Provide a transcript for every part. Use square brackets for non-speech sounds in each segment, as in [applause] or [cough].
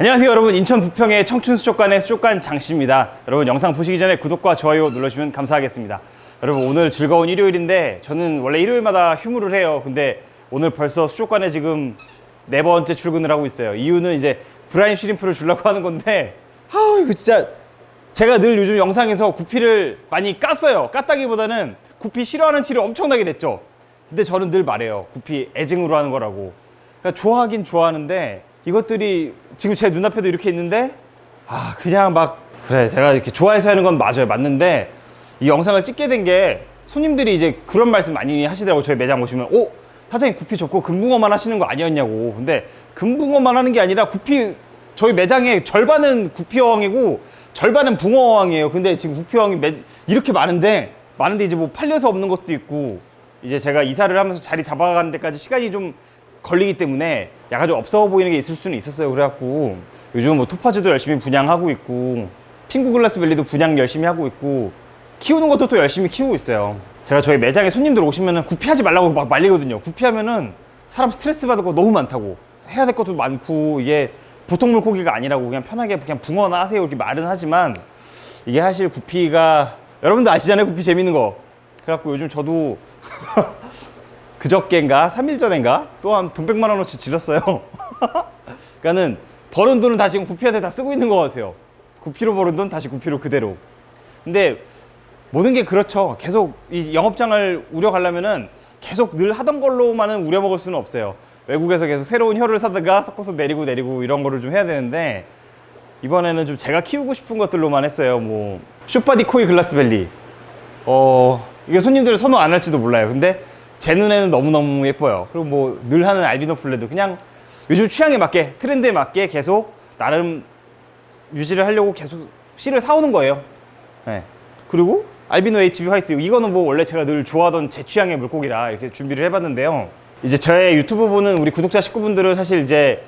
안녕하세요 여러분. 인천 부평의 청춘 수족관의 수족관 장씨입니다. 여러분 영상 보시기 전에 구독과 좋아요 눌러주시면 감사하겠습니다. 여러분 오늘 즐거운 일요일인데 저는 원래 일요일마다 휴무를 해요. 근데 오늘 벌써 수족관에 지금 네 번째 출근을 하고 있어요. 이유는 이제 브라인 쉬림프를 주려고 하는 건데 아 이거 진짜 제가 늘 요즘 영상에서 구피를 많이 깠어요. 깠다기보다는 구피 싫어하는 티를 엄청나게 냈죠. 근데 저는 늘 말해요. 구피 애증으로 하는 거라고. 그러니까 좋아하긴 좋아하는데 이것들이 지금 제 눈앞에도 이렇게 있는데 아 그냥 막 그래 제가 이렇게 좋아해서 하는 건 맞아요. 맞는데 이 영상을 찍게 된 게 손님들이 이제 그런 말씀 많이 하시더라고 저희 매장 오시면. 오 사장님 구피 접고 금붕어만 하시는 거 아니었냐고. 근데 금붕어만 하는 게 아니라 구피 저희 매장의 절반은 구피어항이고 절반은 붕어항이에요. 근데 지금 구피어항이 매- 이렇게 많은데 많은데 이제 뭐 팔려서 없는 것도 있고 이제 제가 이사를 하면서 자리 잡아가는 데까지 시간이 좀 걸리기 때문에 약간 좀 없어 보이는 게 있을 수는 있었어요. 그래갖고 요즘 뭐 토파즈도 열심히 분양하고 있고 핑구 글라스 밸리도 분양 열심히 하고 있고 키우는 것도 또 열심히 키우고 있어요. 제가 저희 매장에 손님들 오시면은 구피하지 말라고 막 말리거든요. 구피하면은 사람 스트레스 받을 거 너무 많다고 해야 될 것도 많고 이게 보통 물고기가 아니라고 그냥 편하게 그냥 붕어나 하세요 이렇게 말은 하지만 이게 사실 구피가 여러분도 아시잖아요 구피 재밌는 거 그래갖고 요즘 저도 [laughs] 그저께인가 3일 전인가? 또한 돈 100만 원어치 질렀어요. [laughs] 그러니까는 버는 돈은 다 지금 구피한테 다 쓰고 있는 것 같아요. 구피로 버는 돈 다시 구피로 그대로. 근데 모든 게 그렇죠. 계속 이 영업장을 우려가려면은 계속 늘 하던 걸로만은 우려먹을 수는 없어요. 외국에서 계속 새로운 혀를 사다가 섞어서 내리고 내리고 이런 거를 좀 해야 되는데 이번에는 좀 제가 키우고 싶은 것들로만 했어요. 뭐 슈퍼디 코이 글라스밸리. 어 이게 손님들 선호 안 할지도 몰라요. 근데 제 눈에는 너무 너무 예뻐요. 그리고 뭐 늘 하는 알비노 플레도 그냥 요즘 취향에 맞게 트렌드에 맞게 계속 나름 유지를 하려고 계속 씨를 사오는 거예요. 네. 그리고 알비노 HB 화이트 이거는 뭐 원래 제가 늘 좋아하던 제 취향의 물고기라 이렇게 준비를 해봤는데요. 이제 저의 유튜브 보는 우리 구독자 식구분들은 사실 이제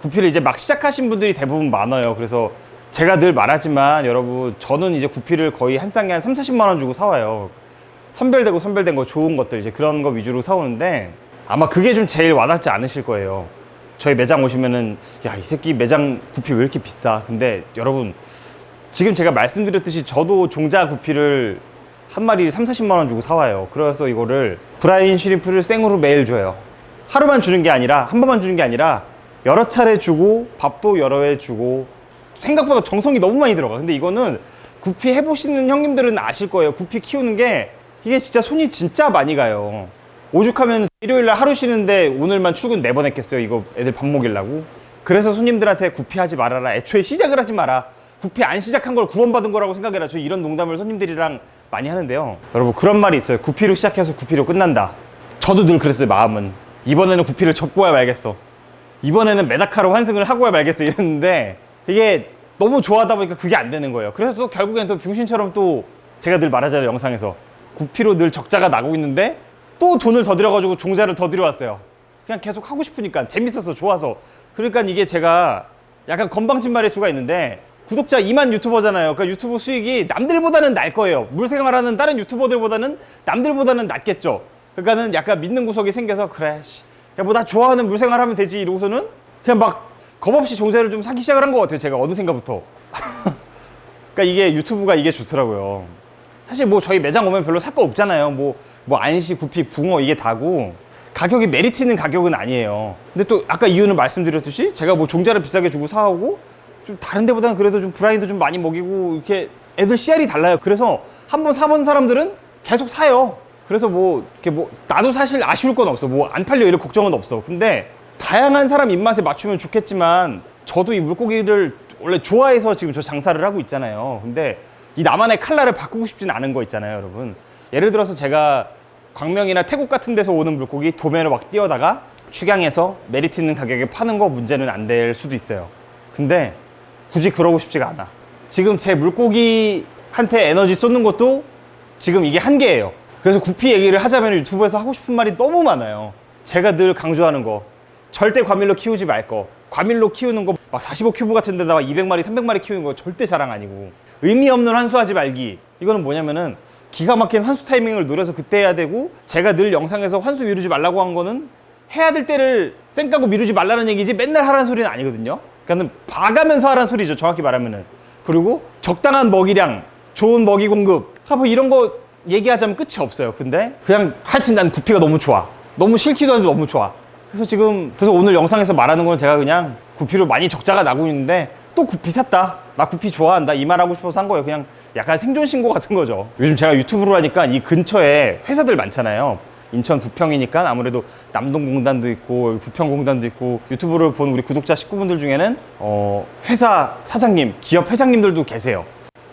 구피를 이제 막 시작하신 분들이 대부분 많아요. 그래서 제가 늘 말하지만 여러분 저는 이제 구피를 거의 한 쌍에 한 3, 40만 원 주고 사와요. 선별되고 선별된 거 좋은 것들 이제 그런 거 위주로 사오는데 아마 그게 좀 제일 와닿지 않으실 거예요. 저희 매장 오시면은 야 이 새끼 매장 구피 왜 이렇게 비싸? 근데 여러분 지금 제가 말씀드렸듯이 저도 종자 구피를 한 마리 3, 40만 원 주고 사와요. 그래서 이거를 브라인 쉬림프를 생으로 매일 줘요. 하루만 주는 게 아니라 한 번만 주는 게 아니라 여러 차례 주고 밥도 여러 회 주고 생각보다 정성이 너무 많이 들어가. 근데 이거는 구피 해보시는 형님들은 아실 거예요. 구피 키우는 게 이게 진짜 손이 진짜 많이 가요. 오죽하면 일요일날 하루 쉬는데 오늘만 출근 네 번 했겠어요. 이거 애들 밥 먹이려고. 그래서 손님들한테 구피하지 말아라. 애초에 시작을 하지 마라. 구피 안 시작한 걸 구원받은 거라고 생각해라. 저 이런 농담을 손님들이랑 많이 하는데요. 여러분 그런 말이 있어요. 구피로 시작해서 구피로 끝난다. 저도 늘 그랬어요. 마음은 이번에는 구피를 접고야 말겠어. 이번에는 메다카로 환승을 하고야 말겠어 이랬는데 이게 너무 좋아하다 보니까 그게 안 되는 거예요. 그래서 또 결국엔 또 병신처럼 또 제가 늘 말하잖아요 영상에서 구피로 늘 적자가 나고 있는데 또 돈을 더 들여가지고 종자를 더 들여왔어요. 그냥 계속 하고 싶으니까 재밌어서 좋아서 그러니까 이게 제가 약간 건방진 말일 수가 있는데 구독자 2만 유튜버잖아요. 그러니까 유튜브 수익이 남들보다는 날 거예요. 물생활하는 다른 유튜버들보다는 남들보다는 낫겠죠. 그러니까는 약간 믿는 구석이 생겨서 그래 씨. 야, 뭐나 좋아하는 물생활 하면 되지 이러고서는 그냥 막 겁없이 종자를 좀 사기 시작을 한 것 같아요. 제가 어느샌가부터. [laughs] 그러니까 이게 유튜브가 이게 좋더라고요. 사실 뭐 저희 매장 오면 별로 살 거 없잖아요. 뭐, 뭐 안시, 구피, 붕어 이게 다고 가격이 메리트 있는 가격은 아니에요. 근데 또 아까 이유는 말씀드렸듯이 제가 뭐 종자를 비싸게 주고 사오고 좀 다른 데보다는 그래도 좀 브라인도 좀 많이 먹이고 이렇게 애들 씨알이 달라요. 그래서 한 번 사본 사람들은 계속 사요. 그래서 뭐 이렇게 뭐 나도 사실 아쉬울 건 없어. 뭐 안 팔려 이럴 걱정은 없어. 근데 다양한 사람 입맛에 맞추면 좋겠지만 저도 이 물고기를 원래 좋아해서 지금 저 장사를 하고 있잖아요. 근데 이 나만의 칼라를 바꾸고 싶진 않은 거 있잖아요, 여러분. 예를 들어서 제가 광명이나 태국 같은 데서 오는 물고기 도매로 막 뛰어다가 축양해서 메리트 있는 가격에 파는 거 문제는 안 될 수도 있어요. 근데 굳이 그러고 싶지가 않아. 지금 제 물고기한테 에너지 쏟는 것도 지금 이게 한계예요. 그래서 구피 얘기를 하자면 유튜브에서 하고 싶은 말이 너무 많아요. 제가 늘 강조하는 거. 절대 과밀로 키우지 말 거. 과밀로 키우는 거 막 45큐브 같은 데다가 200마리, 300마리 키우는 거 절대 자랑 아니고. 의미 없는 환수하지 말기. 이거는 뭐냐면은 기가 막힌 환수 타이밍을 노려서 그때 해야 되고 제가 늘 영상에서 환수 미루지 말라고 한 거는 해야 될 때를 쌩까고 미루지 말라는 얘기지 맨날 하라는 소리는 아니거든요. 그러니까 봐가면서 하라는 소리죠. 정확히 말하면은. 그리고 적당한 먹이량, 좋은 먹이 공급. 하고 이런 거 얘기하자면 끝이 없어요. 근데 그냥 하여튼 난 구피가 너무 좋아. 너무 싫기도 한데 너무 좋아. 그래서 지금 그래서 오늘 영상에서 말하는 건 제가 그냥 구피로 많이 적자가 나고 있는데 또 구피 샀다. 나 구피 좋아한다. 이 말 하고 싶어서 산 거예요. 그냥 약간 생존 신고 같은 거죠. 요즘 제가 유튜브로 하니까 이 근처에 회사들 많잖아요. 인천 부평이니까 아무래도 남동공단도 있고 부평공단도 있고 유튜브를 본 우리 구독자 식구분들 중에는 어, 회사 사장님, 기업 회장님들도 계세요.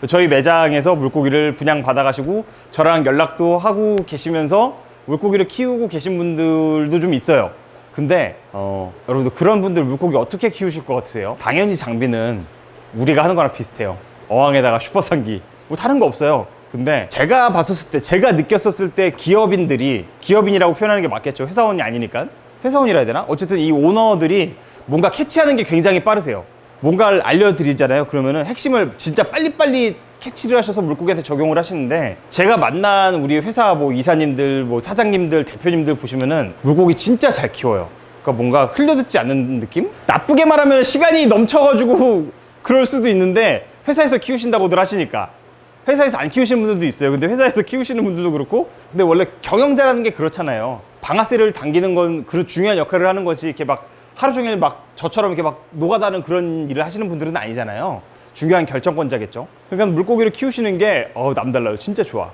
저희 매장에서 물고기를 분양 받아가시고 저랑 연락도 하고 계시면서 물고기를 키우고 계신 분들도 좀 있어요. 근데 어, 여러분들 그런 분들 물고기 어떻게 키우실 것 같으세요? 당연히 장비는 우리가 하는 거랑 비슷해요. 어항에다가 슈퍼상기 뭐 다른 거 없어요. 근데 제가 봤었을 때 제가 느꼈었을 때 기업인들이 기업인이라고 표현하는 게 맞겠죠. 회사원이 아니니까 회사원이라 해야 되나? 어쨌든 이 오너들이 뭔가 캐치하는 게 굉장히 빠르세요. 뭔가를 알려드리잖아요. 그러면은 핵심을 진짜 빨리빨리 캐치를 하셔서 물고기한테 적용을 하시는데 제가 만난 우리 회사 뭐 이사님들, 뭐 사장님들, 대표님들 보시면은 물고기 진짜 잘 키워요. 그러니까 뭔가 흘려듣지 않는 느낌? 나쁘게 말하면 시간이 넘쳐가지고 [laughs] 그럴 수도 있는데 회사에서 키우신다고들 하시니까 회사에서 안 키우시는 분들도 있어요. 근데 회사에서 키우시는 분들도 그렇고 근데 원래 경영자라는 게 그렇잖아요. 방아쇠를 당기는 건 그런 중요한 역할을 하는 것이 이렇게 막 하루 종일 막 저처럼 이렇게 막 노가다는 그런 일을 하시는 분들은 아니잖아요. 중요한 결정권자겠죠. 그러니까 물고기를 키우시는 게 어, 남달라요. 진짜 좋아.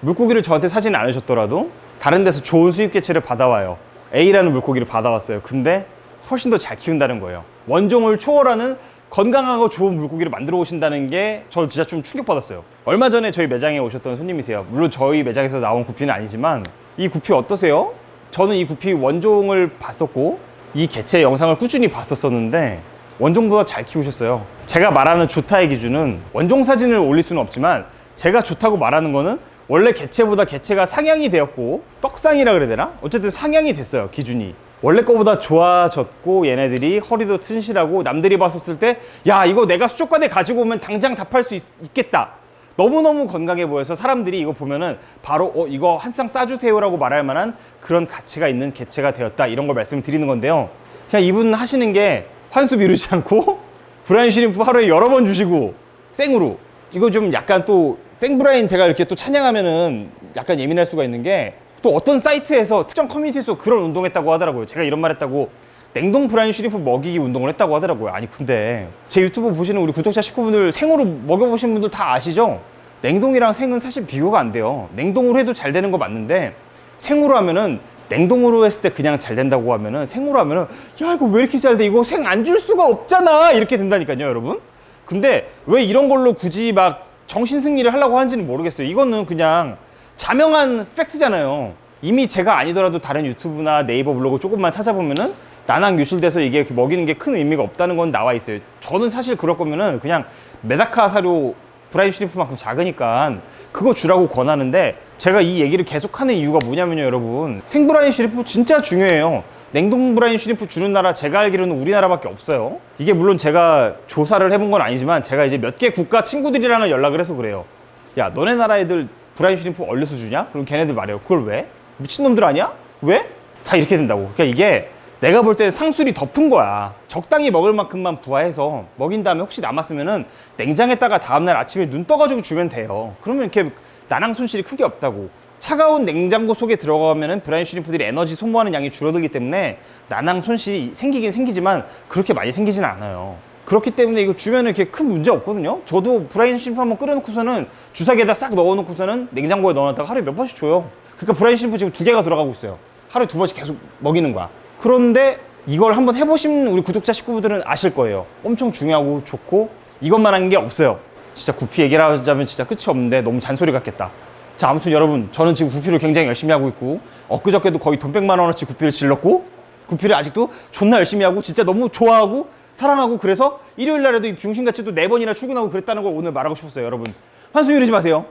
물고기를 저한테 사진 않으셨더라도 다른 데서 좋은 수입 개체를 받아와요. A라는 물고기를 받아왔어요. 근데 훨씬 더 잘 키운다는 거예요. 원종을 초월하는 건강하고 좋은 물고기를 만들어 오신다는 게 저 진짜 좀 충격받았어요. 얼마 전에 저희 매장에 오셨던 손님이세요. 물론 저희 매장에서 나온 구피는 아니지만 이 구피 어떠세요? 저는 이 구피 원종을 봤었고 이 개체 영상을 꾸준히 봤었었는데 원종보다 잘 키우셨어요. 제가 말하는 좋다의 기준은 원종 사진을 올릴 수는 없지만 제가 좋다고 말하는 거는 원래 개체보다 개체가 상향이 되었고 떡상이라 그래야 되나? 어쨌든 상향이 됐어요 기준이. 원래 거보다 좋아졌고 얘네들이 허리도 튼실하고 남들이 봤었을 때 야 이거 내가 수족관에 가지고 오면 당장 답할 수 있, 겠다 너무너무 건강해 보여서 사람들이 이거 보면은 바로 어 이거 한 쌍 싸주세요라고 말할 만한 그런 가치가 있는 개체가 되었다 이런 걸 말씀을 드리는 건데요 그냥 이분 하시는 게 환수 미루지 않고 [laughs] 브라인 시림프 하루에 여러 번 주시고 생으로. 이거 좀 약간 또 생브라인 제가 이렇게 또 찬양하면은 약간 예민할 수가 있는 게 또 어떤 사이트에서 특정 커뮤니티에서 그런 운동했다고 하더라고요. 제가 이런 말 했다고 냉동 브라인 슈리프 먹이기 운동을 했다고 하더라고요. 아니 근데 제 유튜브 보시는 우리 구독자 식구분들 생으로 먹여보신 분들 다 아시죠? 냉동이랑 생은 사실 비교가 안 돼요. 냉동으로 해도 잘 되는 거 맞는데 생으로 하면은 냉동으로 했을 때 그냥 잘 된다고 하면은 생으로 하면은 야 이거 왜 이렇게 잘 돼? 이거 생 안 줄 수가 없잖아! 이렇게 된다니까요 여러분. 근데 왜 이런 걸로 굳이 막 정신 승리를 하려고 하는지는 모르겠어요. 이거는 그냥 자명한 팩트잖아요. 이미 제가 아니더라도 다른 유튜브나 네이버 블로그 조금만 찾아보면은 난항 유실돼서 이게 먹이는 게 큰 의미가 없다는 건 나와 있어요. 저는 사실 그럴 거면은 그냥 메다카 사료 브라인 슈리프만큼 작으니까 그거 주라고 권하는데 제가 이 얘기를 계속하는 이유가 뭐냐면요 여러분 생브라인 슈리프 진짜 중요해요 냉동 브라인 슈리프 주는 나라 제가 알기로는 우리나라밖에 없어요 이게 물론 제가 조사를 해본 건 아니지만 제가 이제 몇 개 국가 친구들이랑은 연락을 해서 그래요 야 너네 나라 애들 브라인 슈리프 얼려서 주냐? 그럼 걔네들 말해요 그걸 왜? 미친놈들 아니야? 왜? 다 이렇게 된다고 그러니까 이게 내가 볼때 상술이 덮은 거야. 적당히 먹을 만큼만 부화해서 먹인 다음에 혹시 남았으면은 냉장했다가 다음날 아침에 눈 떠가지고 주면 돼요. 그러면 이렇게 난항 손실이 크게 없다고. 차가운 냉장고 속에 들어가면은 브라인 슈림프들이 에너지 소모하는 양이 줄어들기 때문에 난항 손실이 생기긴 생기지만 그렇게 많이 생기지는 않아요. 그렇기 때문에 이거 주면은 이렇게 큰 문제 없거든요. 저도 브라인 슈림프 한번 끓여놓고서는 주사기에다 싹 넣어놓고서는 냉장고에 넣어놨다가 하루에 몇 번씩 줘요. 그러니까 브라인 슈림프 지금 두 개가 들어가고 있어요. 하루에 두 번씩 계속 먹이는 거야. 그런데 이걸 한번 해보신 우리 구독자 식구분들은 아실 거예요. 엄청 중요하고 좋고 이것만 한 게 없어요. 진짜 구피 얘기를 하자면 진짜 끝이 없는데 너무 잔소리 같겠다. 자 아무튼 여러분 저는 지금 구피를 굉장히 열심히 하고 있고 엊그저께도 거의 돈 100만 원어치 구피를 질렀고 구피를 아직도 존나 열심히 하고 진짜 너무 좋아하고 사랑하고 그래서 일요일 날에도 이 병신같이 또 네 번이나 출근하고 그랬다는 걸 오늘 말하고 싶었어요 여러분 환수 미루지 마세요